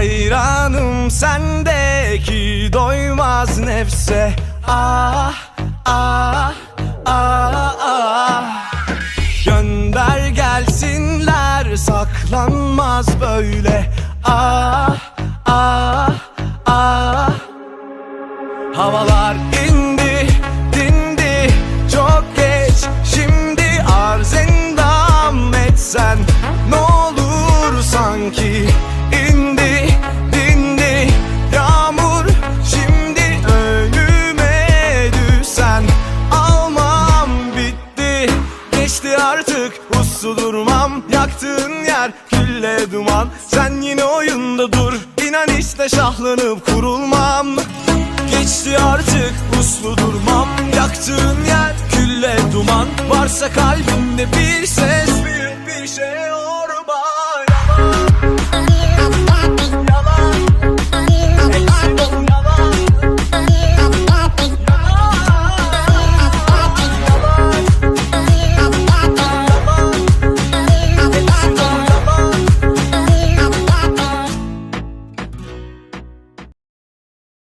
Hayranım sendeki doymaz nefse. Ah ah ah ah. Gönder gelsinler saklanmaz böyle. Ah ah ah. Havalar Geçti artık. Uslu durmam Yaktığın yer külle duman. Sen yine oyunda dur İnan işte şahlanıp kurulmam. Geçti artık uslu durmam Yaktığın yer külle duman. Varsa kalbinde bir ses Büyük bir şey ol